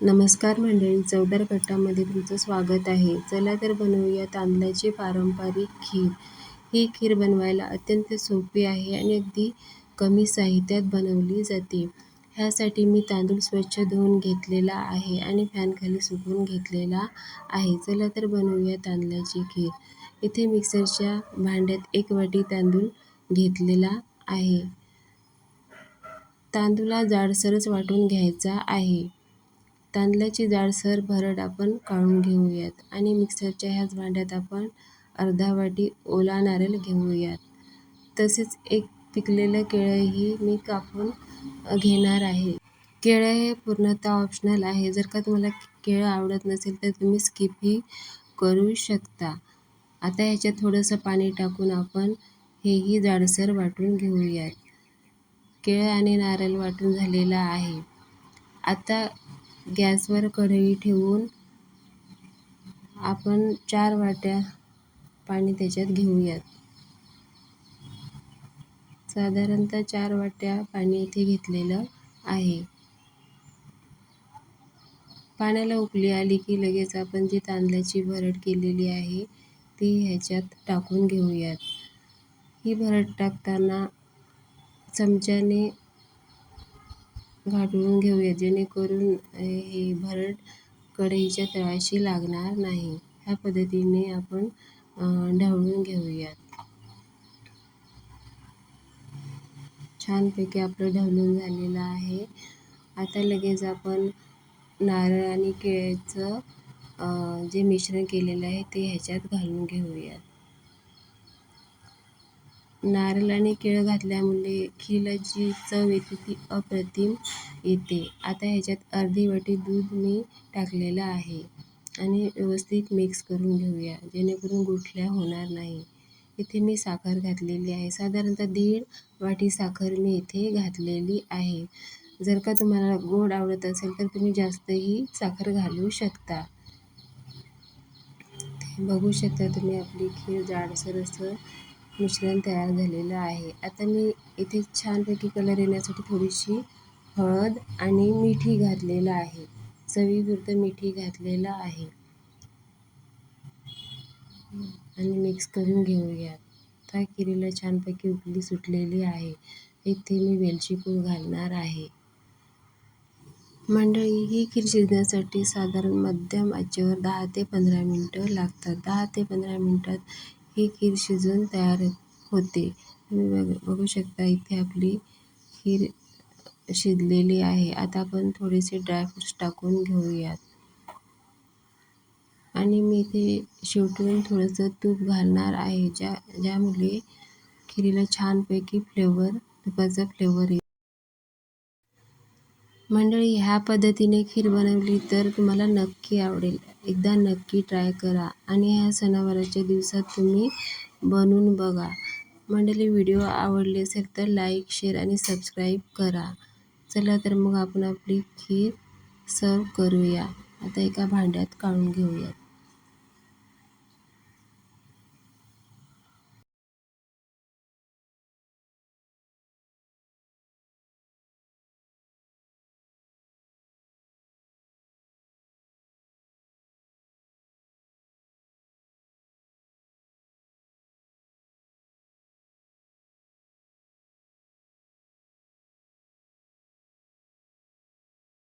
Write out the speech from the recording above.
नमस्कार मंडळी चवदार कट्टामध्ये तुमचं स्वागत आहे. चला तर बनवूया तांदळाची पारंपरिक खीर. ही खीर बनवायला अत्यंत सोपी आहे आणि अगदी कमी साहित्यात बनवली जाते. ह्यासाठी मी तांदूळ स्वच्छ धुवून घेतलेला आहे आणि फॅनखाली सुकवून घेतलेला आहे. चला तर बनवूया तांदळाची खीर. इथे मिक्सरच्या भांड्यात एक वाटी तांदूळ घेतलेला आहे. तांदूळा जाडसरच वाटून घ्यायचा आहे. तांदळाची जाडसर भरड आपण काढून घेऊयात आणि मिक्सरच्या ह्याच भांड्यात आपण अर्धा वाटी ओला नारळ घेऊयात. तसेच एक पिकलेलं केळंही मी कापून घेणार आहे. केळं हे पूर्णतः ऑप्शनल आहे. जर का तुम्हाला केळं आवडत नसेल तर तुम्ही स्किपही करू शकता. आता ह्याच्यात थोडंसं पाणी टाकून आपण हेही जाडसर वाटून घेऊयात. केळं आणि नारळ वाटून झालेला आहे. आता गॅसवर कढई ठेवून आपण चार वाट्या पाणी त्याच्यात घेऊयात. साधारणतः चार वाट्या पाणी इथे घेतलेलं आहे. पाण्याला उकळी आली की लगेच आपण जी तांदळाची भरड केलेली आहे ती ह्याच्यात टाकून घेऊयात. ही भरड टाकताना चमच्याने घाटून घेऊया जेणेकरून हे भरड कढईच्या तळाशी लागणार नाही. ह्या पद्धतीने आपण ढवळून घेऊयात. छानपैकी आपलं ढवळून झालेलं आहे. आता लगेच आपण नारळ आणि केळ्याचं जे मिश्रण केलेलं आहे ते ह्याच्यात घालून घेऊयात. नारळ आणि केळं घातल्यामुळे खीरला जी चव येते ती अप्रतिम येते. आता ह्याच्यात अर्धी वाटी दूध मी टाकलेलं आहे आणि व्यवस्थित मिक्स करून घेऊया जेणेकरून गुठल्या होणार नाही. इथे मी साखर घातलेली आहे. साधारणतः दीड वाटी साखर मी इथे घातलेली आहे. जर का तुम्हाला गोड आवडत असेल तर तुम्ही जास्तही साखर घालू शकता. बघू शकता तुम्ही आपली खीर जाडसर असं मिश्रण तयार झालेलं आहे. आता मी इथे छानपैकी कलर येण्यासाठी थोडीशी हळद आणि मिठी घातलेलं आहे. चवीपुरतं मिठी घातलेलं आहे. आणि मिक्स करून घेऊयात त्या किरीला छानपैकी उकळी सुटलेली आहे. इथे मी वेलची पूड घालणार आहे. मंडळी ही खीर शिजण्यासाठी साधारण मध्यम आचेवर दहा ते पंधरा मिनटं लागतात. दहा ते पंधरा मिनटात ही खीर शिजून तयार होते. तुम्ही बघ बघू शकता इथे आपली खीर शिजलेली आहे. आता आपण थोडेसे ड्रायफ्रुट्स टाकून घेऊयात. आणि मी इथे शेवटून थोडंसं तूप घालणार आहे. ज्या ज्यामुळे खिरीला छानपैकी फ्लेवर तुपाचा फ्लेवर येईल मंडळी ह्या पद्धतीने खीर बनवली तर तुम्हाला नक्की आवडेल. एकदा नक्की ट्राय करा आणि ह्या सणावाराच्या दिवसात तुम्ही बनवून बघा. मंडळी व्हिडिओ आवडले असेल तर लाईक शेअर आणि सबस्क्राईब करा. चला तर मग आपण आपली खीर सर्व करूया. आता एका भांड्यात काढून घेऊयात.